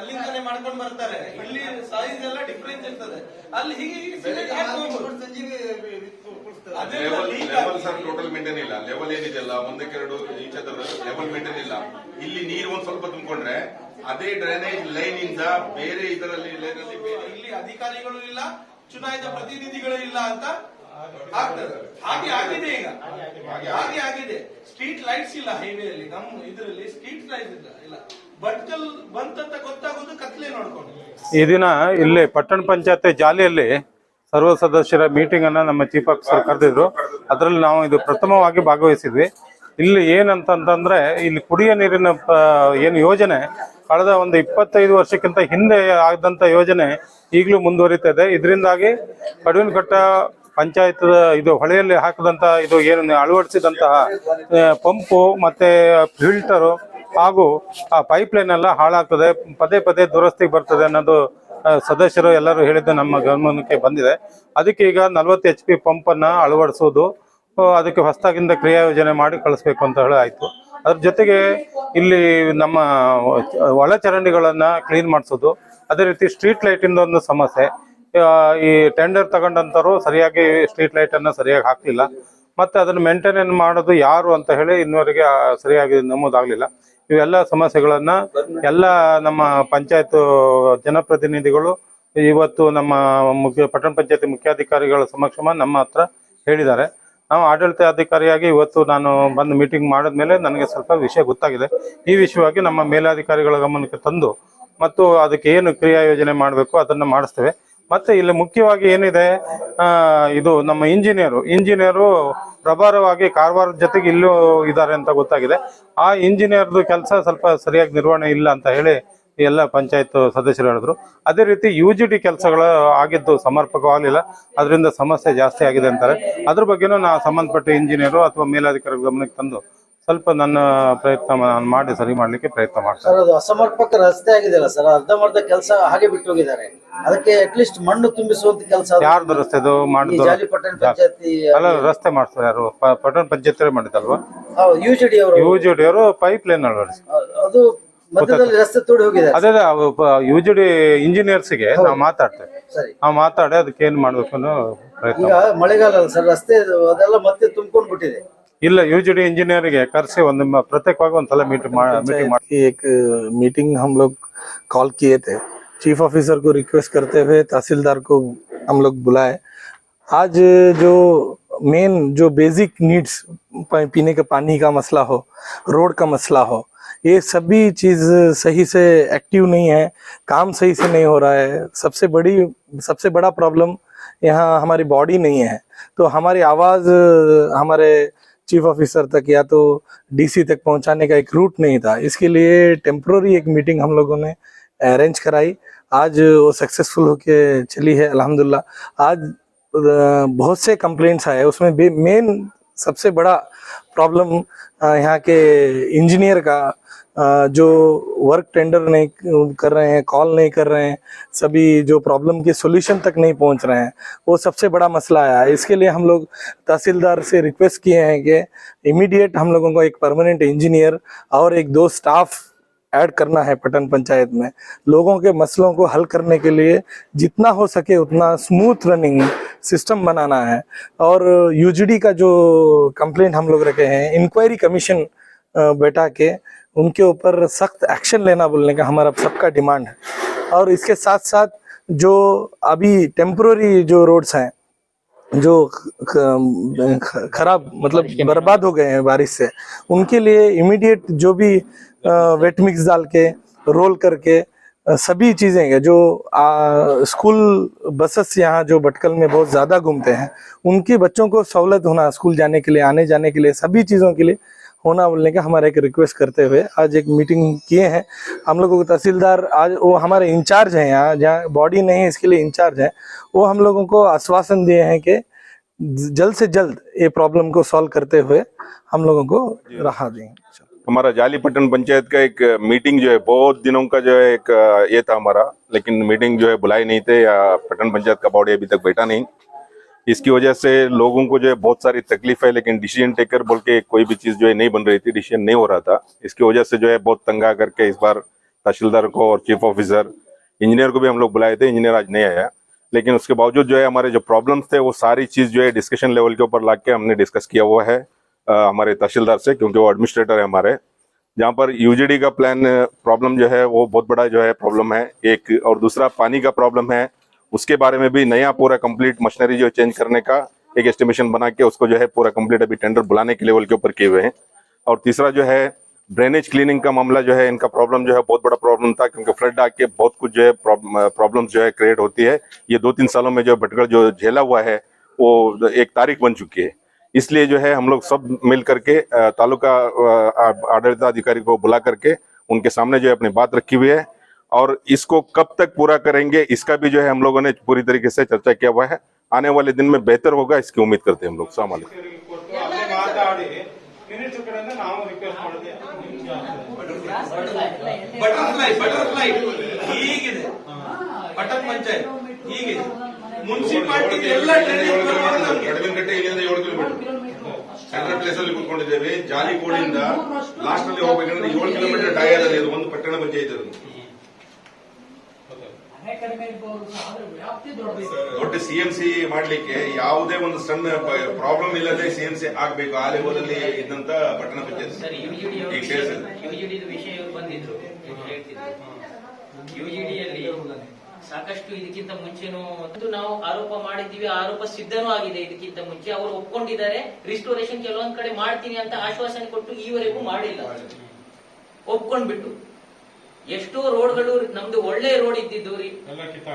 ಅಲ್ಲಿಂದಾನೆ ಮಾಡ್ಕೊಂಡು ಬರ್ತಾರೆ. ಇಲ್ಲಿ ಸೈಜ್ ಎಲ್ಲ ಡಿಫ್ರೆನ್ಸ್ ಇರ್ತದೆ. ಅಲ್ಲಿ ಹೀಗೆ ಲೆವೆಲ್ ಸರ್ ಟೋಟಲ್ ಮೇಂಟೈನ್ ಇಲ್ಲ. ಲೆವೆಲ್ ಏನಿದೆಯಲ್ಲ ಒಂದಕ್ಕೆ ಎರಡು ಈಚ ಲೆವೆಲ್ ಮೇಂಟೈನ್ ಇಲ್ಲ. ಇಲ್ಲಿ ನೀರು ಒಂದ್ ಸ್ವಲ್ಪ ತುಂಬಿಕೊಂಡ್ರೆ ಅದೇ ಡ್ರೈನೇಜ್ ಲೈನ್ ಇಂದ ಬೇರೆ ಇದರಲ್ಲಿ ಲೈನ್ ಅಲ್ಲಿ ಇಲ್ಲಿ ಅಧಿಕಾರಿಗಳು ಇಲ್ಲ ಚುನಾಯಿತ ಪ್ರತಿನಿಧಿಗಳು ಇಲ್ಲ ಅಂತ ಆಗ್ತದೆ. ಹಾಗೆ ಆಗಿದೆ ಈಗ. ಹಾಗೆ ಆಗಿದೆ. ಸ್ಟ್ರೀಟ್ ಲೈಟ್ಸ್ ಇಲ್ಲ ಹೈವೇಯಲ್ಲಿ ನಮ್ಮ ಇದರಲ್ಲಿ ಸ್ಟ್ರೀಟ್ ಲೈಟ್ಸ್ ಇಲ್ಲ ಇಲ್ಲ. ಈ ದಿನ ಇಲ್ಲಿ ಪಟ್ಟಣ ಪಂಚಾಯತ್ ಜಾಲಿಯಲ್ಲಿ ಸರ್ವ ಸದಸ್ಯರ ಮೀಟಿಂಗ್ ಅನ್ನ ನಮ್ಮ ಚೀಫ್ ಆಫೀಸರ್ ಕರೆದಿದ್ರು. ಅದರಲ್ಲಿ ನಾವು ಇದು ಪ್ರಥಮವಾಗಿ ಭಾಗವಹಿಸಿದ್ವಿ. ಇಲ್ಲಿ ಏನಂತಂತಂದ್ರೆ, ಇಲ್ಲಿ ಕುಡಿಯ ನೀರಿನ ಏನು ಯೋಜನೆ ಕಳೆದ ಒಂದು ಇಪ್ಪತ್ತೈದು ವರ್ಷಕ್ಕಿಂತ ಹಿಂದೆ ಆದಂತ ಯೋಜನೆ ಈಗಲೂ ಮುಂದುವರಿತಾ ಇದೆ. ಇದರಿಂದಾಗಿ ಕಡುವಿನಘಟ್ಟ ಪಂಚಾಯತ್ ಇದು ಹೊಳೆಯಲ್ಲಿ ಹಾಕದಂತ, ಇದು ಏನು ಅಳವಡಿಸಿದಂತಹ ಪಂಪು ಮತ್ತೆ ಫಿಲ್ಟರು ಹಾಗೂ ಆ ಪೈಪ್ ಲೈನ್ ಎಲ್ಲ ಹಾಳಾಗ್ತದೆ, ಪದೇ ಪದೇ ದುರಸ್ತಿಗೆ ಬರ್ತದೆ ಅನ್ನೋದು ಸದಸ್ಯರು ಎಲ್ಲರೂ ಹೇಳಿದ್ದು ನಮ್ಮ ಗಮನಕ್ಕೆ ಬಂದಿದೆ. ಅದಕ್ಕೆ ಈಗ ನಲವತ್ತು ಎಚ್ ಪಿ ಪಂಪನ್ನು ಅಳವಡಿಸೋದು ಅದಕ್ಕೆ ಹೊಸದಾಗಿಂದ ಕ್ರಿಯಾ ಯೋಜನೆ ಮಾಡಿ ಕಳಿಸ್ಬೇಕು ಅಂತ ಹೇಳಿ ಆಯಿತು. ಅದ್ರ ಜೊತೆಗೆ ಇಲ್ಲಿ ನಮ್ಮ ಒಳಚರಂಡಿಗಳನ್ನು ಕ್ಲೀನ್ ಮಾಡಿಸೋದು. ಅದೇ ರೀತಿ ಸ್ಟ್ರೀಟ್ ಲೈಟಿಂದ ಒಂದು ಸಮಸ್ಯೆ. ಈ ಟೆಂಡರ್ ತಗೊಂಡಂಥವ್ರು ಸರಿಯಾಗಿ ಸ್ಟ್ರೀಟ್ ಲೈಟನ್ನು ಸರಿಯಾಗಿ ಹಾಕಲಿಲ್ಲ. ಮತ್ತೆ ಅದನ್ನು ಮೇಂಟೈನ್ ಮಾಡೋದು ಯಾರು ಅಂತ ಹೇಳಿ ಇನ್ನುವರೆಗೆ ಸರಿಯಾಗಿ ನಮೂದಾಗಲಿಲ್ಲ. ಇವೆಲ್ಲ ಸಮಸ್ಯೆಗಳನ್ನ ಎಲ್ಲ ನಮ್ಮ ಪಂಚಾಯತ್ ಜನಪ್ರತಿನಿಧಿಗಳು ಇವತ್ತು ನಮ್ಮ ಮುಖ್ಯ ಪಟ್ಟಣ ಪಂಚಾಯತಿ ಮುಖ್ಯಾಧಿಕಾರಿಗಳ ಸಮಕ್ಷಮ ನಮ್ಮ ಹತ್ರ ಹೇಳಿದ್ದಾರೆ. ನಾವು ಆಡಳಿತ ಅಧಿಕಾರಿಯಾಗಿ ಇವತ್ತು ನಾನು ಬಂದು ಮೀಟಿಂಗ್ ಮಾಡಿದ್ಮೇಲೆ ನನಗೆ ಸ್ವಲ್ಪ ವಿಷಯ ಗೊತ್ತಾಗಿದೆ. ಈ ವಿಷಯವಾಗಿ ನಮ್ಮ ಮೇಲಾಧಿಕಾರಿಗಳ ಗಮನಕ್ಕೆ ತಂದು ಮತ್ತು ಅದಕ್ಕೆ ಏನು ಕ್ರಿಯಾ ಯೋಜನೆ ಮಾಡಬೇಕು ಅದನ್ನು ಮಾಡಿಸ್ತೇವೆ. ಮತ್ತೆ ಇಲ್ಲಿ ಮುಖ್ಯವಾಗಿ ಏನಿದೆ ಇದು ನಮ್ಮ ಇಂಜಿನಿಯರು. ಇಂಜಿನಿಯರು ಪ್ರಭಾರವಾಗಿ ಕಾರವಾರದ ಜೊತೆಗೆ ಇಲ್ಲೂ ಇದ್ದಾರೆ ಅಂತ ಗೊತ್ತಾಗಿದೆ. ಆ ಇಂಜಿನಿಯರ್ದು ಕೆಲಸ ಸ್ವಲ್ಪ ಸರಿಯಾಗಿ ನಿರ್ವಹಣೆ ಇಲ್ಲ ಅಂತ ಹೇಳಿ ಎಲ್ಲ ಪಂಚಾಯತ್ ಸದಸ್ಯರು ಹೇಳಿದ್ರು. ಅದೇ ರೀತಿ ಯು ಜಿ ಡಿ ಕೆಲಸಗಳು ಆಗಿದ್ದು ಸಮರ್ಪಕವಾಗಲಿಲ್ಲ ಅದರಿಂದ ಸಮಸ್ಯೆ ಜಾಸ್ತಿ ಆಗಿದೆ ಅಂತಾರೆ. ಅದ್ರ ಬಗ್ಗೆನೂ ನಾ ಸಂಬಂಧಪಟ್ಟ ಇಂಜಿನಿಯರು ಅಥವಾ ಮೇಲಾಧಿಕಾರಿ ಗಮನಕ್ಕೆ ತಂದು ಸ್ವಲ್ಪ ನನ್ನ ಪ್ರಯತ್ನ ನಾನು ಮಾಡಿ ಸರಿ ಮಾಡಲಿಕ್ಕೆ ಪ್ರಯತ್ನ ಮಾಡ್ತಾರೆ ಸರ್ ಅದು ಅಸಮರ್ಪಕ ರಸ್ತೆ ಆಗಿದೆಯಲ್ಲ ಸರ್? ಅರ್ಧಂಬರ್ಧ ಕೆಲಸ ಹಾಗೆ ಬಿಟ್ಟು ಹೋಗಿದ್ದಾರೆ ಅದಕ್ಕೆ ಅಟ್ಲೀಸ್ಟ್ ಮಣ್ಣು ತುಂಬಿಸುವಂತ ಕೆಲಸ ಯಾರ್ದು ರಸ್ತೆದು ಮಾಡಿದ್ರು ಪಂಚಾಯತಿ ಅಲ್ಲ ರಸ್ತೆ ಮಾಡ್ತಾರೆ ಯಾರು? ಪ- ಪಟ್ಟಣ ಪಂಚಾಯತ್ ಮಾಡಿದಲ್ವಾ ಯು ಜಿ ಡಿ ಅವರು. ಯು ಜಿ ಡಿ ಅವರು ಪೈಪ್ ಲೈನ್ ಅಳವಡಿಸಿ ಅದು ಮಧ್ಯದಲ್ಲಿ ರಸ್ತೆ ತೋಡಿ ಹೋಗಿದೆ. ಅದೇ ಯು ಜಿ ಡಿ ಇಂಜಿನಿಯರ್ಸ್ಗೆ ನಾವು ಮಾತಾಡ್ತೇವೆ. ಸರಿ. ನಾವು ಮಾತಾಡಿ ಅದಕ್ಕೆ ಏನ್ ಮಾಡ್ಬೇಕು ಅನ್ನೋ ಪ್ರಯತ್ನ ಈಗ ಮಳೆಗಾಲ ಅಲ್ಲ ಸರ್ ರಸ್ತೆ ಅದೆಲ್ಲ ಮತ್ತೆ ತುಂಬಿಕೊಂಡು ಬಿಟ್ಟಿದೆ ಇಲ್ಲ ಯು ಜಿ ಡಿ ಇಂಜಿನಿಯರ್ಗೆ ಕರೆಸಿ ಒಂದು ಮ- ಪ್ರತ್ಯೇಕವಾಗಿ ಒಂದ್ಸಲ ಮೀಟಿಂಗ್ ಮೀಟಿಂಗ್ ಮಾಡಿ की एक मीटिंग हम लोग कॉल किए थे चीफ ऑफिसर को रिक्वेस्ट करते हुए तहसीलदार को हम लोग बुलाए आज जो मेन जो बेसिक नीड्स पीने के पानी का मसला हो रोड का मसला हो ये सभी चीज़ सही से एक्टिव नहीं है काम सही से नहीं हो रहा है सबसे बड़ी सबसे बड़ा प्रॉब्लम यहाँ हमारी बॉडी नहीं है तो हमारी आवाज़ हमारे चीफ ऑफिसर तक या तो डीसी तक पहुँचाने का एक रूट नहीं था। इसके लिए टेम्प्रोरी एक मीटिंग हम लोगों ने अरेंज कराई। आज वो सक्सेसफुल होके चली है अल्हम्दुलिल्लाह आज बहुत से कंप्लेंट्स आए। उसमें मेन सबसे बड़ा प्रॉब्लम यहाँ के इंजीनियर का जो वर्क टेंडर नहीं, कर रहे हैं कॉल नहीं कर रहे हैं, सभी जो प्रॉब्लम के सॉल्यूशन तक नहीं पहुँच रहे हैं, वो सबसे बड़ा मसला आया। है इसके लिए हम लोग तहसीलदार से रिक्वेस्ट किए हैं कि इमीडिएट हम लोगों को एक परमानेंट इंजीनियर और एक दो स्टाफ ऐड करना है पटन पंचायत में। लोगों के मसलों को हल करने के लिए जितना हो सके उतना स्मूथ रनिंग सिस्टम बनाना है। और यूजीडी का जो कंप्लेंट हम लोग रखे हैं इंक्वायरी कमीशन बैठा के उनके ऊपर सख्त एक्शन लेना बोलने का हमारा सबका डिमांड है। और इसके साथ साथ जो अभी टेम्प्रोरी जो रोड्स हैं जो खराब मतलब बर्बाद हो गए हैं बारिश से उनके लिए इमीडिएट जो भी वेट मिक्स डाल के रोल करके सभी चीज़ें हैं जो आ, स्कूल बसेस यहाँ जो भटकल में बहुत ज़्यादा घूमते हैं उनके बच्चों को सहूलत होना स्कूल जाने के लिए आने जाने के लिए सभी चीज़ों के लिए होना बोलने का हमारा एक रिक्वेस्ट करते हुए आज एक मीटिंग किए हैं। हम लोगों को तहसीलदार आज वो हमारे इंचार्ज हैं यहाँ जहाँ बॉडी नहीं है इसके लिए इंचार्ज है। वो हम लोगों को आश्वासन दिए हैं कि जल्द से जल्द ये प्रॉब्लम को सॉल्व करते हुए हम लोगों को राह देंगे। हमारा जालीपट्टन पंचायत का एक मीटिंग जो है, बहुत दिनों का जो है एक ये था हमारा। लेकिन मीटिंग जो है बुलाए नहीं थे या पटन पंचायत का बॉडी अभी तक बैठा नहीं। इसकी वजह से लोगों को जो है, बहुत सारी तकलीफ़ है, लेकिन डिसीज़न टेकर बोल के कोई भी चीज़ जो है, नहीं बन रही थी डिसीज़न नहीं हो रहा था। इसकी वजह से जो है, बहुत तंगा करके इस बार तहसीलदार को और चीफ ऑफिसर इंजीनियर को भी हम लोग बुलाए थे। इंजीनियर आज नहीं आया। लेकिन उसके बावजूद जो है, हमारे जो प्रॉब्लम्स थे, वो सारी चीज़ जो है डिस्कशन लेवल के ऊपर ला के हमने डिस्कस किया हुआ है। हमारे तहसीलदार से, क्योंकि वो एडमिनिस्ट्रेटर है हमारे, जहाँ पर यूजीडी का प्लान प्रॉब्लम जो है, वो बहुत बड़ा जो है प्रॉब्लम है। एक और दूसरा पानी का प्रॉब्लम है, उसके बारे में भी नया पूरा कंप्लीट मशीनरी जो चेंज करने का एक एस्टिमेशन बना के उसको जो है पूरा कंप्लीट अभी टेंडर बुलाने के लेवल के ऊपर किए हुए हैं। और तीसरा जो है ड्रेनेज क्लीनिंग का मामला जो है, इनका प्रॉब्लम जो है, बहुत बड़ा प्रॉब्लम था, क्योंकि फ्लड आके बहुत कुछ जो है प्रॉब्लम जो है क्रिएट होती है। ये दो तीन सालों में जो भटकड़ जो झेला हुआ है, वो एक तारीख बन चुकी है। इसलिए जो है हम लोग सब मिल करके तालुका आडलिताधिकारी को बुला करके उनके सामने जो है अपनी बात रखी हुई है और इसको कब तक पूरा करेंगे, इसका भी जो है हम लोगों ने पूरी तरीके से चर्चा किया हुआ है। आने वाले दिन में बेहतर होगा, इसकी उम्मीद करते हैं हम लोग। सामान बटरफ्लाई बटरफ्लाई ಮುನ್ಸಿಪಾಲಿಟಿ ಎಲ್ಲ ಕಡವಿನಕಟ್ಟೆ ಇಲ್ಲಿಂದ ಏಳು ಕಿಲೋಮೀಟರ್. ಸೆಂಟ್ರಲ್ ಪ್ಲೇಸ್ ಅಲ್ಲಿ ಕೂತ್ಕೊಂಡಿದ್ದೇವೆ. ಜಾಲಿಕೋಡಿಯಿಂದ ಲಾಸ್ಟ್ ಅಲ್ಲಿ ಹೋಗ್ಬೇಕಂದ್ರೆ ಏಳು ಕಿಲೋಮೀಟರ್ ಟೈರ್ ಅಲ್ಲಿ ಒಂದು ಪಟ್ಟಣ ಪಂಚಾಯತ್ ಅದು. ದೊಡ್ಡ ಸಿಎಂಸಿ ಮಾಡ್ಲಿಕ್ಕೆ ಯಾವುದೇ ಒಂದು ಸಣ್ಣ ಪ್ರಾಬ್ಲಮ್ ಇಲ್ಲದೆ ಸಿಎಂಸಿ ಆಗ್ಬೇಕು. ಆ ಲೆವೆಲ್ ಅಲ್ಲಿ ಇದ್ದಂತ ಪಟ್ಟಣ ಪಂಚಾಯತ್. ಸರ್ ಯುಜಿಡಿ ಈಗ ಯುಜಿಡಿ ವಿಷಯ ಬಂದಿದ್ರು ಯುಜಿಡಿಯಲ್ಲಿ ಸಾಕಷ್ಟು ಇದಕ್ಕಿಂತ ಮುಂಚೆನೂ ಒಂದು ನಾವು ಆರೋಪ ಮಾಡಿದ್ದೀವಿ ಆರೋಪ ಸಿದ್ಧನೂ ಆಗಿದೆ ಇದಕ್ಕಿಂತ ಮುಂಚೆ. ಅವರು ಒಪ್ಕೊಂಡಿದ್ದಾರೆ ರಿಸ್ಟೋರೇಷನ್ ಕೆಲವೊಂದ್ ಕಡೆ ಮಾಡ್ತೀನಿ ಅಂತ ಆಶ್ವಾಸನೆ ಕೊಟ್ಟು ಈವರೆಗೂ ಮಾಡಿಲ್ಲ. ಒಪ್ಕೊಂಡ್ಬಿಟ್ಟು. ಎಷ್ಟೋ ರೋಡ್ಗಳು ನಮ್ದು ಒಳ್ಳೆ ರೋಡ್ ಇದ್ದಿದ್ದು ರೀ.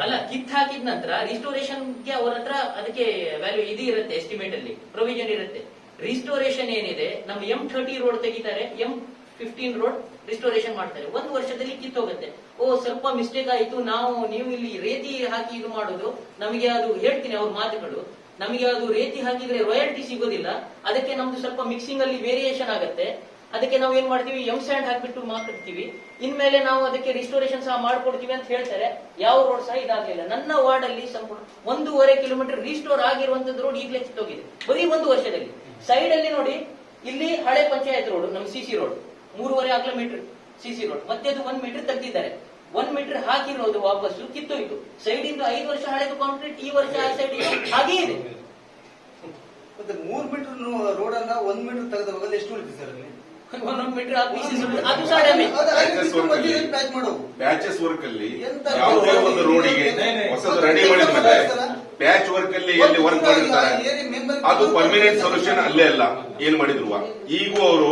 ಅಲ್ಲ ಕಿತ್ ಹಾಕಿದ ನಂತರ ರಿಸ್ಟೋರೇಷನ್ಗೆ ಅವ್ರ ಹತ್ರ ಅದಕ್ಕೆ ವ್ಯಾಲ್ಯೂ ಇದು ಇರುತ್ತೆ ಎಸ್ಟಿಮೇಟ್ ಅಲ್ಲಿ ಪ್ರೊವಿಷನ್ ಇರುತ್ತೆ. ರಿಸ್ಟೋರೇಷನ್ ಏನಿದೆ ನಮ್ಮ ಎಂ ಥರ್ಟಿ ರೋಡ್ ತೆಗಿತಾರೆ ಎಂ ಫಿಫ್ಟೀನ್ ರೋಡ್ ರಿಸ್ಟೋರೇಷನ್ ಮಾಡ್ತಾರೆ. ಒಂದು ವರ್ಷದಲ್ಲಿ ಕಿತ್ತೋಗುತ್ತೆ. ಓ, ಸ್ವಲ್ಪ ಮಿಸ್ಟೇಕ್ ಆಯಿತು. ನಾವು, ನೀವು ಇಲ್ಲಿ ರೇತಿ ಹಾಕಿ ಇದು ಮಾಡೋದು. ನಮಗೆ ಅದು ಹೇಳ್ತೀನಿ ಅವ್ರ ಮಾತುಗಳು. ನಮಗೆ ಅದು ರೇತಿ ಹಾಕಿದ್ರೆ ರಾಯಲ್ಟಿ ಸಿಗೋದಿಲ್ಲ. ಅದಕ್ಕೆ ನಮ್ದು ಸ್ವಲ್ಪ ಮಿಕ್ಸಿಂಗ್ ಅಲ್ಲಿ ವೇರಿಯೇಷನ್ ಆಗುತ್ತೆ. ಅದಕ್ಕೆ ನಾವು ಏನ್ ಮಾಡ್ತೀವಿ? ಎಂ ಸ್ಯಾಂಡ್ ಹಾಕ್ಬಿಟ್ಟು ಮಾತಾಡ್ತೀವಿ ಇನ್ಮೇಲೆ ನಾವು ಅದಕ್ಕೆ ರಿಸ್ಟೋರೇಷನ್ ಸಹ ಮಾಡ್ಕೊಡ್ತೀವಿ ಅಂತ ಹೇಳ್ತಾರೆ. ಯಾವ ರೋಡ್ ಸಹ ಇದಾಗಲಿಲ್ಲ. ನನ್ನ ವಾರ್ಡ್ ಅಲ್ಲಿ ಸಂಪೂರ್ಣ ಒಂದೂವರೆ ಕಿಲೋಮೀಟರ್ ರಿಸ್ಟೋರ್ ಆಗಿರುವಂತದ್ದು ರೋಡ್ ಈಗಲೇ ಕಿತ್ತೋಗಿದೆ. ಬರೀ ಒಂದು ವರ್ಷದಲ್ಲಿ. ಸೈಡ್ ಅಲ್ಲಿ ನೋಡಿ, ಇಲ್ಲಿ ಹಳೆ ಪಂಚಾಯತ್ ರೋಡ್ ನಮ್ಮ ಸಿಸಿ ರೋಡ್ ಮೂರುವರೆ ಕಿಲೋಮೀಟರ್ ಸಿ ರೋಡ್ ಮತ್ತೆ ಅದು ಒಂದ್ ಮೀಟರ್ ತೆಗೆದಿದ್ದಾರೆ. ಒಂದ್ ಮೀಟರ್ ಹಾಕಿರೋದು ವಾಪಸ್ ಕಿತ್ತೋಯ್ತು. ಸೈಡ್ ಇಂದ ಐದು ವರ್ಷ ಹಳೆದು ಕಾಂಕ್ರೀಟ್ ಈ ವರ್ಷ ಆ ಸೈಡ್ ಹಾಗೇ ಇದೆ. ಮತ್ತೆ ಮೂರ್ ಮೀಟರ್ ರೋಡ್ ಅನ್ನ ಒಂದ್ ಮೀಟರ್ ತೆಗೆದವಾಗ ಎಷ್ಟು ಉಳಿತು ಸರ್ ಒಂದೊಂದು ಮೀಟರ್ ಅದು ಸಹ ಡ್ಯಾಮೇಜ್ ಪ್ಯಾಚ್ ಮಾಡೋದು. ಪ್ಯಾಚಸ್ ವರ್ಕ್ ಅಲ್ಲಿ ಎಂತ ಯಾವುದೇ ಒಂದು ರೋಡಿಗೆ ಹೊಸದು ರೆಡಿ ಮಾಡಿದ್ಮೇಲೆ ಪ್ಯಾಚ್ ವರ್ಕ್ ಅಲ್ಲಿ ಎಲ್ಲಿ ವರ್ಕ್ ಮಾಡಿರ್ತಾರೆ. ಅದು ಪರ್ಮನೆಂಟ್ ಸೊಲ್ಯೂಷನ್ ಅಲ್ಲೇ ಅಲ್ಲ. ಏನ್ ಮಾಡಿದ್ರು? ಈಗೂ ಅವರು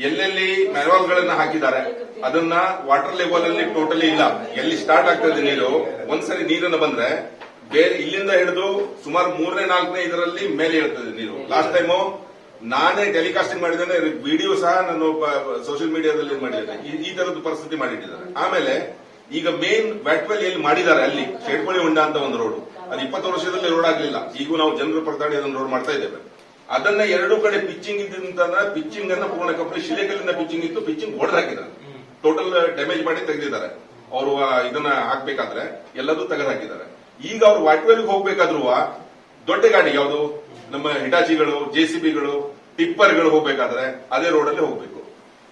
ಎಲ್ಲೆಲ್ಲಿ ಮ್ಯಾನ್ವಾಲ್ ಹಾಕಿದ್ದಾರೆ, ಅದನ್ನ ವಾಟರ್ ಲೆವೆಲ್ ಅಲ್ಲಿ ಟೋಟಲಿ ಇಲ್ಲ. ಎಲ್ಲಿ ಸ್ಟಾರ್ಟ್ ಆಗ್ತದೆ ನೀರು, ಒಂದ್ಸರಿ ನೀರನ್ನ ಬಂದ್ರೆ ಬೇರೆ ಇಲ್ಲಿಂದ ಹಿಡಿದು ಸುಮಾರು ಮೂರನೇ, ನಾಲ್ಕನೇ ಇದರಲ್ಲಿ ಮೇಲೆ ಇರ್ತದೆ ನೀರು. ಲಾಸ್ಟ್ ಟೈಮು ನಾನೇ ಟೆಲಿಕಾಸ್ಟಿಂಗ್ ಮಾಡಿದ್ದೇನೆ ವಿಡಿಯೋ ಸಹ ನಾನು ಸೋಷಿಯಲ್ ಮೀಡಿಯಾದಲ್ಲಿ ಮಾಡಿದ್ದೇನೆ. ಈ- ತರದ್ದು ಪರಿಸ್ಥಿತಿ ಮಾಡಿಟ್ಟಿದ್ದಾರೆ. ಆಮೇಲೆ ಈಗ ಮೇನ್ ವ್ಯಾಟ್ವೆಲ್ ಎಲ್ಲಿ ಮಾಡಿದ್ದಾರೆ ಅಲ್ಲಿ ಶೇಡ್ಕೊಳ್ಳಿ ಹೊಂಡ ಅಂತ ಒಂದು ರೋಡ್ ಅದು ಇಪ್ಪತ್ತು ವರ್ಷದಲ್ಲಿ ರೋಡ್ ಆಗಲಿಲ್ಲ. ಈಗ ನಾವು ಜನರು ಪರದಾಡಿ ಅದನ್ನು ರೋಡ್ ಮಾಡ್ತಾ ಇದ್ದೇವೆ. ಅದನ್ನ ಎರಡು ಕಡೆ ಪಿಚ್ಚಿಂಗ್ ಇದ್ದಂತಂದ್ರೆ ಪಿಚ್ಚಿಂಗ್ ಅನ್ನ ಪೂರ್ಣ ಕಂಪ್ಲೀಟ್ ಶಿಲೆಗಲ್ಲಿಂದ ಪಿಚ್ಚಿಂಗ್ ಇತ್ತು ಪಿಚ್ಚಿಂಗ್ ಹೊಡೆದು ಹಾಕಿದ್ದಾರೆ ಟೋಟಲ್ ಡ್ಯಾಮೇಜ್ ಮಾಡಿ ತೆಗೆದಿದ್ದಾರೆ. ಅವರು ಇದನ್ನ ಹಾಕ್ಬೇಕಾದ್ರೆ ಎಲ್ಲದೂ ತೆಗೆದು ಹಾಕಿದ್ದಾರೆ ಈಗ ಅವ್ರು ವಾಟ್ವೆಲ್ ಹೋಗ್ಬೇಕಾದ್ರು ದೊಡ್ಡ ಗಾಡಿ ಯಾವುದು? ನಮ್ಮ ಹಿಟಾಚಿಗಳು ಜೆಸಿಬಿಗಳು ಟಿಪ್ಪರ್ಗಳು ಹೋಗ್ಬೇಕಾದ್ರೆ ಅದೇ ರೋಡ್ ಅಲ್ಲಿ ಹೋಗ್ಬೇಕು.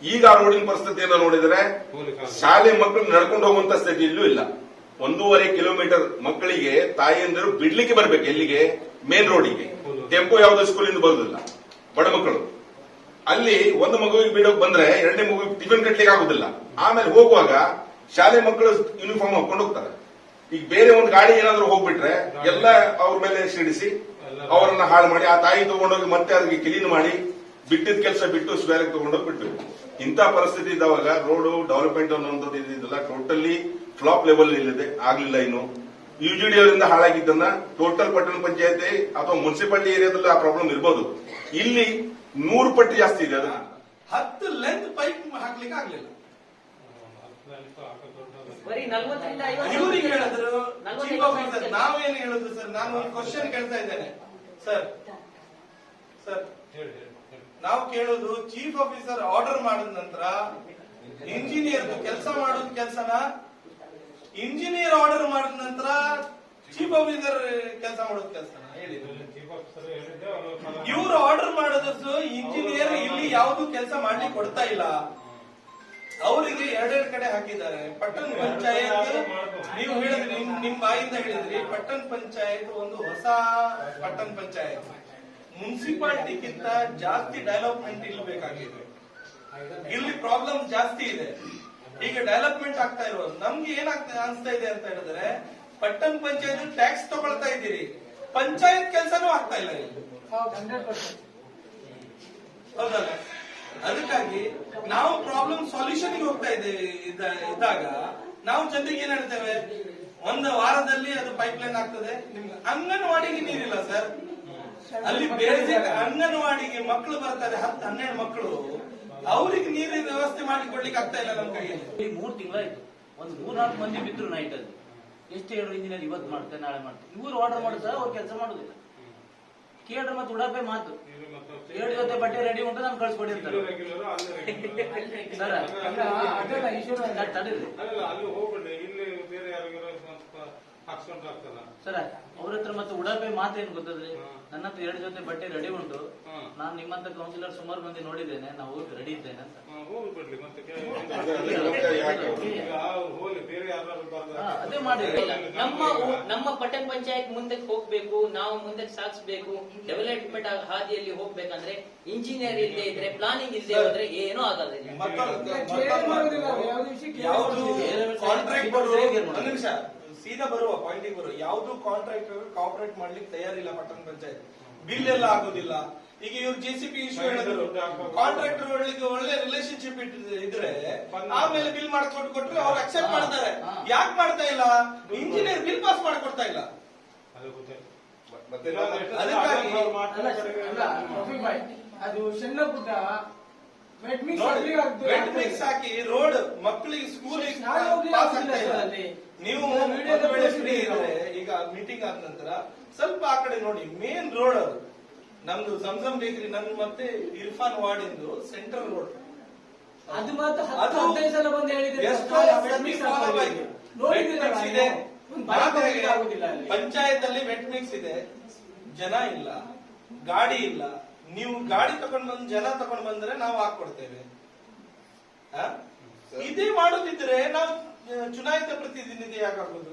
ಈಗ ಆ ರೋಡಿನ ಪರಿಸ್ಥಿತಿಯನ್ನು ನೋಡಿದರೆ ಶಾಲೆ ಮಕ್ಕಳು ನಡ್ಕೊಂಡು ಹೋಗುವಂತ ಸ್ಥಿತಿಯಲ್ಲೂ ಇಲ್ಲ. ಒಂದೂವರೆ ಕಿಲೋಮೀಟರ್ ಮಕ್ಕಳಿಗೆ ತಾಯಿಯಂದಿರು ಬಿಡ್ಲಿಕ್ಕೆ ಬರ್ಬೇಕು ಎಲ್ಲಿಗೆ? ಮೇನ್ ರೋಡಿಗೆ ಟೆಂಪೋ ಸ್ಕೂಲ್ ಸ್ಕೂಲಿಂದ ಬರುದಿಲ್ಲ, ಬಡ ಮಕ್ಕಳು. ಅಲ್ಲಿ ಒಂದು ಮಗುವಿಗೆ ಬಿಡೋಕೆ ಬಂದ್ರೆ ಎರಡನೇ ಮಗುವಿಗೆ ಟಿಫಿನ್ ಕಟ್ಲಿಕ್ಕೆ ಆಗುದಿಲ್ಲ. ಆಮೇಲೆ ಹೋಗುವಾಗ ಶಾಲೆ ಮಕ್ಕಳು ಯೂನಿಫಾರ್ಮ್ ಹಾಕೊಂಡು ಹೋಗ್ತಾರೆ. ಈಗ ಬೇರೆ ಒಂದು ಗಾಡಿ ಏನಾದ್ರೂ ಹೋಗ್ಬಿಟ್ರೆ ಎಲ್ಲ ಅವ್ರ ಮೇಲೆ ಸಿಡಿಸಿ ಅವರನ್ನ ಹಾಳು ಮಾಡಿ ಆ ತಾಯಿ ತಗೊಂಡೋಗಿ ಮತ್ತೆ ಅದಕ್ಕೆ ಕ್ಲೀನ್ ಮಾಡಿ ಬಿಟ್ಟಿದ ಕೆಲಸ ಬಿಟ್ಟು ಸ್ವೇಲಿಗೆ ತಗೊಂಡೋಗಿ ಬಿಟ್ಬೇಕು ಇಂಥ ಪರಿಸ್ಥಿತಿ ಇದ್ದಾವಾಗ ರೋಡು ಡೆವಲಪ್ಮೆಂಟ್ ಅನ್ನುವಂಥದ್ದು ಇದೆಲ್ಲ ಟೋಟಲಿ ಫ್ಲಾಪ್ ಲೆವೆಲ್ ಇಲ್ಲಿದೆ. ಆಗ್ಲಿಲ್ಲ ಇನ್ನು. ಯುಜಿಡಿ ಅವರಿಂದ ಹಾಳಾಗಿದ್ದನ್ನ ಟೋಟಲ್ ಪಟ್ಟಣ ಪಂಚಾಯತಿ ಅಥವಾ ಮುನ್ಸಿಪಾಲಿಟಿ ಏರಿಯಾದಲ್ಲಿ ಆ ಪ್ರಾಬ್ಲಮ್ ಇರ್ಬೋದು. ಇಲ್ಲಿ ನೂರು ಪಟ್ಟು ಜಾಸ್ತಿ ಇದೆ ಅದು. ಹತ್ತು ಲೆಂತ್ ಪೈಪ್ ಹಾಕ್ಲಿಕ್ಕೆ ಆಗ್ಲಿಲ್ಲ. ಇವ್ರಿಗೆ ಹೇಳಿದ್ರು ನಾವೇನು ಹೇಳಿದ್ರು ಸರ್ ನಾನು ಒಂದು ಕ್ವಶನ್ ಕೇಳ್ತಾ ಇದ್ದೇನೆ. ಸರ್ ಸರ್ ನಾವು ಕೇಳೋದು ಚೀಫ್ ಆಫೀಸರ್ ಆರ್ಡರ್ ಮಾಡಿದ ನಂತರ ಇಂಜಿನಿಯರ್ ಕೆಲಸ ಮಾಡೋದು ಕೆಲಸನ? ಇಂಜಿನಿಯರ್ ಆರ್ಡರ್ ಮಾಡಿದ ನಂತರ ಚೀಫ್ ಆಫೀಸರ್ ಕೆಲಸ ಮಾಡೋದು ಕೆಲಸ ಹೇಳಿ ಇವ್ರು ಆರ್ಡರ್ ಮಾಡೋದು ಇಂಜಿನಿಯರ್ ಇಲ್ಲಿ ಯಾವುದು ಕೆಲಸ ಮಾಡ್ಲಿಕ್ಕೆ ಕೊಡ್ತಾ ಇಲ್ಲ. ಅವರಿಗೆ ಎರಡೆರಡು ಕಡೆ ಹಾಕಿದ್ದಾರೆ. ಪಟ್ಟಣ ಪಂಚಾಯತ್ ನೀವು ಹೇಳಿದ್ರಿ ನಿಮ್ ಬಾಯಿಂದ ಹೇಳಿದ್ರಿ ಪಟ್ಟಣ ಪಂಚಾಯತ್ ಒಂದು ಹೊಸ ಪಟ್ಟಣ ಪಂಚಾಯತ್. ಮುನ್ಸಿಪಾಲಿಟಿಗಿಂತ ಜಾಸ್ತಿ ಡೆವಲಪ್ಮೆಂಟ್ ಇಲ್ಲಿ ಬೇಕಾಗಿದೆ. ಇಲ್ಲಿ ಪ್ರಾಬ್ಲಮ್ ಜಾಸ್ತಿ ಇದೆ. ಈಗ ಡೆವಲಪ್ಮೆಂಟ್ ಆಗ್ತಾ ಇರೋದು. ನಮ್ಗೆ ಏನಾಗ್ತಾ ಅನ್ಸ್ತಾ ಇದೆ ಅಂತ ಹೇಳಿದ್ರೆ ಪಟ್ಟಣ ಪಂಚಾಯತ್ ಟ್ಯಾಕ್ಸ್ ತಗೊಳ್ತಾ ಇದ್ದೀರಿ. ಪಂಚಾಯತ್ ಕೆಲಸನೂ ಆಗ್ತಾ ಇಲ್ಲ ಹೌದಲ್ಲ ಅದಕ್ಕಾಗಿ ನಾವು ಪ್ರಾಬ್ಲಮ್ ಸಾಲ್ಯೂಷನ್ ಹೋಗ್ತಾ ಇದೆ ಇದ್ದ- ಇದ್ದಾಗ ನಾವು ಜನರಿಗೆ ಏನ್ ಹೇಳ್ತೇವೆ? ಒಂದು ವಾರದಲ್ಲಿ ಅದು ಪೈಪ್ ಲೈನ್ ಆಗ್ತದೆ. ನಿಮ್ಗೆ ಅಂಗನವಾಡಿಗೆ ನೀರಿಲ್ಲ ಸರ್. ಅಲ್ಲಿ ಬೇರೆ ಅಂಗನವಾಡಿಗೆ ಮಕ್ಕಳು ಬರ್ತಾರೆ ಹತ್ತು ಹನ್ನೆರಡು ಮಕ್ಕಳು ಅವ್ರಿಗೆ ನೀರಿನ ವ್ಯವಸ್ಥೆ ಮಾಡಿಕೊಡ್ಲಿಕ್ಕೆ ಆಗ್ತಾ ಇಲ್ಲ ನಮ್ಮ ಕೈಯಲ್ಲಿ. ಮೂರು ಮೂರ್ ತಿಂಗಳಾಯ್ತು. ಒಂದು ಮೂರ್ನಾಲ್ಕು ಮಂದಿ ಬಿದ್ರು ನೈಟ್ ಅಲ್ಲಿ. ಎಷ್ಟು ಹೇಳು ಇಂಜಿನಿಯರ್ ಇವತ್ತು ಮಾಡ್ತಾರೆ ನಾಳೆ ಮಾಡ್ತಾರೆ ಇವ್ರು ಆರ್ಡರ್ ಮಾಡಿದ್ರೆ ಅವ್ರು ಕೆಲಸ ಮಾಡುದಿಲ್ಲ. ಕೇಳ್ರೆ ಮತ್ತೆ ಉಡಾಪೆ ಮಾತು. ಎರಡು ಜೊತೆ ಬಟ್ಟೆ ರೆಡಿ ಉಂಟು ನಾನು ಕಳ್ಸಿಕೊಡಿರ್ತಾರೆ. ಸರ್ ಸರ್, ತಡೀರಿ. ಅಲ್ಲಿ ಹೋಗ್ಬಿಡ್ಲಿ ಇಲ್ಲಿ ಬೇರೆ ಯಾರಿಗಾರ ಆಗ್ತದ ಸರ್ ಅವ್ರ ಹತ್ರ ಮತ್ತೆ ಉಡಾಪೆ ಮಾತೇನು ಗೊತ್ತದ್ರಿ? ನನ್ನ ಹತ್ರ ಎರಡು ಜೊತೆ ಬಟ್ಟೆ ರೆಡಿ ಉಂಟು. ನಾನು ನಿಮ್ಮಂತ ಕೌನ್ಸಿಲರ್ ಸುಮಾರು ಮಂದಿ ನೋಡಿದ್ದೇನೆ. ನಾವು ಹೋಗಿ ರೆಡಿ ಇದ್ದೇನೆ ಅಂತ. ಹೋಗಿ ಬಿಡ್ಲಿ ಮತ್ತೆ ಈಗ ಹೋಗ್ಲಿ ಬೇರೆ ಯಾರು ಹಾ, ಅದೇ ಮಾಡಿ ನಮ್ಮ ನಮ್ಮ ಪಟ್ಟಣ ಪಂಚಾಯತ್ ಮುಂದಕ್ಕೆ ಹೋಗ್ಬೇಕು ನಾವು ಮುಂದಕ್ಕೆ ಸಾಗಿಸ್ಬೇಕು ಡೆವಲಪ್ಮೆಂಟ್ ಹಾದಿಯಲ್ಲಿ ಹೋಗ್ಬೇಕಂದ್ರೆ ಇಂಜಿನಿಯರ್ ಇಲ್ಲದೆ ಇದ್ರೆ ಪ್ಲಾನಿಂಗ್ ಇಲ್ಲದೆ ಹೋದ್ರೆ ಏನೂ ಆಗಲ್ಲ ಕಾಂಟ್ರಾಕ್ಟ್ ಸೀದಾ ಬರುವ ಪಾಯಿಂಟ್ ಬರುವ. ಯಾವುದು ಕಾಂಟ್ರಾಕ್ಟ್ ಕಾಪರೇಟ್ ಮಾಡ್ಲಿಕ್ಕೆ ತಯಾರಿಲ್ಲ ಪಟ್ಟಣ ಪಂಚಾಯತ್. ಬಿಲ್ ಎಲ್ಲ ಆಗೋದಿಲ್ಲ. ಈಗ ಇವ್ರು ಜೆ ಸಿ ಪಿ ಇಶ್ಯೂ ಹೇಳಿದ್ರು. ಕಾಂಟ್ರಾಕ್ಟರ್ ಒಳ್ಳೆ ರಿಲೇಶನ್ಶಿಪ್ ಇದ್ರೆ ಆಮೇಲೆ ಬಿಲ್ ಮಾಡ್ಕೊಟ್ಟು ಕೊಟ್ರೆ ಅವ್ರು ಅಕ್ಸೆಪ್ಟ್ ಮಾಡ್ತಾರೆ. ಯಾಕೆ ಮಾಡ್ತಾ ಇಲ್ಲ? ಇಂಜಿನಿಯರ್ ಬಿಲ್ ಪಾಸ್ ಮಾಡ್ಕೊಡ್ತಾ ಇಲ್ಲ. ಅದು ಸಣ್ಣ ಪುಟ್ಟ ವೆಟ್ ಮಿಕ್ಸ್ ಹಾಕಿ ರೋಡ್ ಮಕ್ಕಳಿಗೆ ಸ್ಕೂಲಿಗೆ ನಾಳೆ ಪಾಸ್ ಆಗ್ತಾ ಇಲ್ಲ. ಅಲ್ಲಿ. ನೀವು ಒಂದು ವೇಳೆ ಫ್ರೀ. ಇದ್ರೆ ಈಗ ಮೀಟಿಂಗ್ ಆದ ನಂತರ ಸ್ವಲ್ಪ ಆ ಕಡೆ ನೋಡಿ ಮೇನ್ ರೋಡ್ ಅದು. ನಮ್ದು ಸಂಸಮ್ ಬೇಕರಿ ನನ್ ಮತ್ತೆ ಇರ್ಫಾನ್ ವಾರ್ಡ್ ಇಂದು ಸೆಂಟ್ರಲ್ ರೋಡ್ ಅದು ಮಾತ್ರ ಹತ್ತು ಹದಿನೈದು ಸಲ ಬಂದು ಹೇಳಿದ್ರೆ ಎಷ್ಟೋ ವೆಟ್ ಮಿಕ್ಸ್ ಇದೆ? ಒಂದು ಆಗುದಿಲ್ಲ ಅಲ್ಲಿ. ಪಂಚಾಯತ್ ಅಲ್ಲಿ ವೆಟ್ ಮಿಕ್ಸ್ ಇದೆ. ಜನ ಇಲ್ಲ. ಗಾಡಿ ಇಲ್ಲ. ನೀವು ಗಾಡಿ ತಗೊಂಡ್ ಬಂದ್ ಜನ ತಗೊಂಡ್ ಬಂದ್ರೆ ನಾವು ಹಾಕೊಡ್ತೇವೆ ಆ? ಇದೇ ಮಾಡುದಿದ್ರೆ ನಾವು ಚುನಾಯಿತ ಪ್ರತಿನಿಧಿ ಯಾಕಾಗ್ಬೋದು?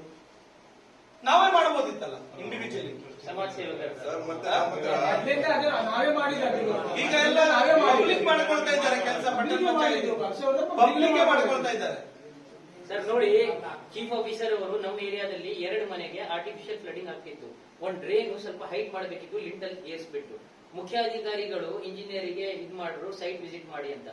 ನಾವೇ ಮಾಡಬಹುದಿತ್ತಲ್ಲ ಇಂಡಿವಿಜುವಲಿ ಸಮಾಜ ಸೇವಕರು ಸರ್ ಮತ್ತೆ ನಾವೇ ಮಾಡಿದ್ದು ಈಗ ಎಲ್ಲ ಪಬ್ಲಿಕ್ ಮಾಡ್ಕೊಳ್ತಾ ಇದ್ದಾರೆ ಕೆಲಸ ಪಬ್ಲಿಕ್ ಮಾಡ್ಕೊಳ್ತಾ ಇದ್ದಾರೆ. ಸರ್ ನೋಡಿ ಚೀಫ್ ಆಫೀಸರ್ ಅವರು ನಮ್ಮ ಏರಿಯಾದಲ್ಲಿ ಎರಡು ಮನೆಗೆ ಆರ್ಟಿಫಿಷಿಯಲ್ ಫ್ಲಡಿಂಗ್ ಆಗ್ತಿತ್ತು. ಒಂದ್ ಡ್ರೈನ್ ಸ್ವಲ್ಪ ಹೈಟ್ ಮಾಡಬೇಕಿತ್ತು ಲಿಂಟಲ್ ಏರ್ಸ್ಬಿಟ್ಟು. ಮುಖ್ಯಾಧಿಕಾರಿಗಳು ಇಂಜಿನಿಯರಿಗೆ ಇದ್ ಮಾಡ್ರು ಸೈಟ್ ವಿಸಿಟ್ ಮಾಡಿ ಅಂತ.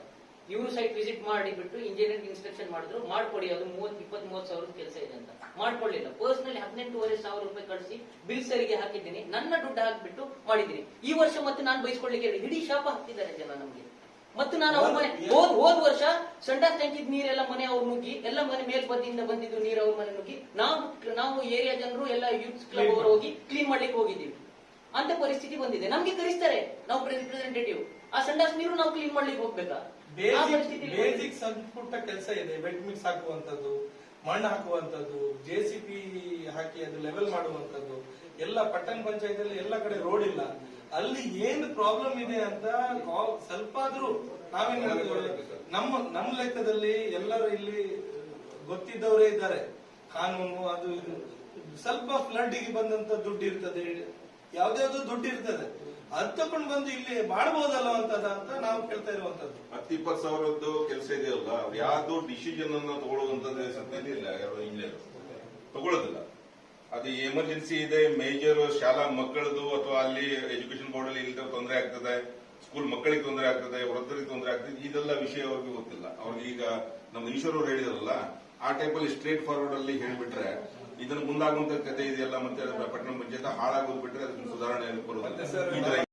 ಇವರು ಸೈಟ್ ವಿಸಿಟ್ ಮಾಡಿಬಿಟ್ಟು ಇಂಜಿನಿಯರಿಂಗ್ ಇನ್ಸ್ಟ್ರಕ್ಷನ್ ಮಾಡಿದ್ರು. ಮಾಡ್ಕೊಡಿ ಅದು ಮೂವತ್ ಇಪ್ಪತ್ ಮೂವತ್ ಸಾವಿರದ ಕೆಲಸ ಇದೆ ಅಂತ. ಮಾಡ್ಕೊಳ್ಳಿಲ್ಲ. ಪರ್ಸನಲಿ ಹದಿನೆಂಟೂವರೆ ಸಾವಿರ ರೂಪಾಯಿ ಕಳಿಸಿ ಬಿಲ್ ಸರಿಗೆ ಹಾಕಿದ್ದೀನಿ. ನನ್ನ ದುಡ್ಡು ಹಾಕಿಬಿಟ್ಟು ಮಾಡಿದ್ದೀನಿ. ಈ ವರ್ಷ ಮತ್ತೆ ನಾನು ಬೈಸ್ಕೊಳ್ಳಿಕ್ಕೆ ಇಡೀ ಶಾಪ ಹಾಕ್ತಿದ್ದಾರೆ ಜನ ನಮಗೆ. ಮತ್ತು ನಾನು ಅವ್ರ ಮನೆ ಹೋದ್ ಹೋದ್ ವರ್ಷ ಸಂಡಾಸ್ ಟ್ಯಾಂಕಿದ್ ನೀರೆಲ್ಲ ಮನೆ ಅವ್ರು ನುಗ್ಗಿ ಎಲ್ಲ ಮನೆ ಮೇಲ್ಬದಿಯಿಂದ ಬಂದಿದ್ದು ನೀರು ಅವ್ರ ಮನೆ ನುಗ್ಗಿ ನಾವು ನಾವು ಏರಿಯಾ ಜನರು ಎಲ್ಲ ಯೂತ್ ಕ್ಲಬ್ ಅವರು ಹೋಗಿ ಕ್ಲೀನ್ ಮಾಡ್ಲಿಕ್ಕೆ ಹೋಗಿದ್ದೀವಿ. ಅಂತ ಪರಿಸ್ಥಿತಿ ಬಂದಿದೆ. ನಮ್ಗೆ ಕರೆಸ್ತಾರೆ. ನಾವು ರಿಪ್ರೆಸೆಂಟೇಟಿವ್ ಆ ಸಂಡಾಸ್ ನೀರು ನಾವು ಕ್ಲೀನ್ ಮಾಡ್ಲಿಕ್ಕೆ ಹೋಗ್ಬೇಕಾ? ಬೇಸಿಕ್ ಬೇಸಿಕ್ ಸಣ್ಣ ಪುಟ್ಟ ಕೆಲಸ ಇದೆ. ಬೆಡ್ ಮಿಕ್ಸ್ ಹಾಕುವಂತದ್ದು ಮಣ್ಣು ಹಾಕುವಂತದ್ದು ಜೆ ಸಿ ಪಿ ಹಾಕಿ ಅದು ಲೆವೆಲ್ ಮಾಡುವಂತದ್ದು ಎಲ್ಲ ಪಟ್ಟಣ ಪಂಚಾಯತ್ ಅಲ್ಲಿ ಎಲ್ಲ ಕಡೆ ರೋಡ್ ಇಲ್ಲ. ಅಲ್ಲಿ ಏನು ಪ್ರಾಬ್ಲಮ್ ಇದೆ ಅಂತ ಸ್ವಲ್ಪ ಆದ್ರೂ ನಾವೇನ್ ನಮ್ಮ ನಮ್ಮ ಲೆಕ್ಕದಲ್ಲಿ ಎಲ್ಲರೂ ಇಲ್ಲಿ ಗೊತ್ತಿದ್ದವರೇ ಇದ್ದಾರೆ. ಕಾನೂನು ಅದು ಇದು. ಸ್ವಲ್ಪ ಫ್ಲಡ್ಗೆ ಬಂದಂತ ದುಡ್ಡು ಇರ್ತದೆ. ಯಾವ್ದಾವ್ದು ದುಡ್ಡು ಇರ್ತದೆ. ಅದ್ ತಕೊಂಡ್ ಬಂದು ಇಲ್ಲಿ ಮಾಡಬಹುದಲ್ಲ ಅಂತ ನಾವು ಕೇಳ್ತಾ ಇರುವಂತದ್ದು. ಹತ್ತು ಇಪ್ಪತ್ತು ಸಾವಿರದ್ದು ಕೆಲಸ ಇದೆಯಲ್ಲ ಯಾವ್ದು ಡಿಸಿಷನ್ ಅನ್ನು ತಗೊಳ್ಳುವಂತದ್ದು ಸತ್ಯನೇ ಇಲ್ಲ. ಯಾರು ಇಂಜಿನಿಯರ್ ತಗೊಳ್ಳೋದಿಲ್ಲ. ಅದು ಎಮರ್ಜೆನ್ಸಿ ಇದೆ ಮೇಜರ್ ಶಾಲಾ ಮಕ್ಕಳದು ಅಥವಾ ಅಲ್ಲಿ ಎಜುಕೇಶನ್ ಬೋರ್ಡ್ ಅಲ್ಲಿ ಇಲ್ಲದ ತೊಂದರೆ ಆಗ್ತದೆ ಸ್ಕೂಲ್ ಮಕ್ಕಳಿಗೆ ತೊಂದರೆ ಆಗ್ತದೆ, ವೃದ್ಧರಿಗೆ ತೊಂದರೆ ಆಗ್ತದೆ, ಇದೆಲ್ಲ ವಿಷಯ ಅವ್ರಿಗೆ ಗೊತ್ತಿಲ್ಲ. ಅವ್ರಿಗೆ ಈಗ ನಮ್ಮ ಈಶ್ವರ್ ಅವ್ರು ಹೇಳಿದಾರಲ್ಲ, ಆ ಟೈಪ್ ಅಲ್ಲಿ ಸ್ಟ್ರೇಟ್ ಫಾರ್ವರ್ಡ್ ಅಲ್ಲಿ ಹೇಳ್ಬಿಟ್ರೆ ಇದನ್ನು ಮುಂದಾಗುವಂತ ಕತೆ ಇದೆಯಲ್ಲ ಮತ್ತೆ ಪಟ್ಟಣ ಪಂಚಾಯತ್ ಹಾಳಾಗೋದು ಬಿಟ್ಟರೆ ಅದಕ್ಕೆ ಸುಧಾರಣೆ ಬರುತ್ತೆ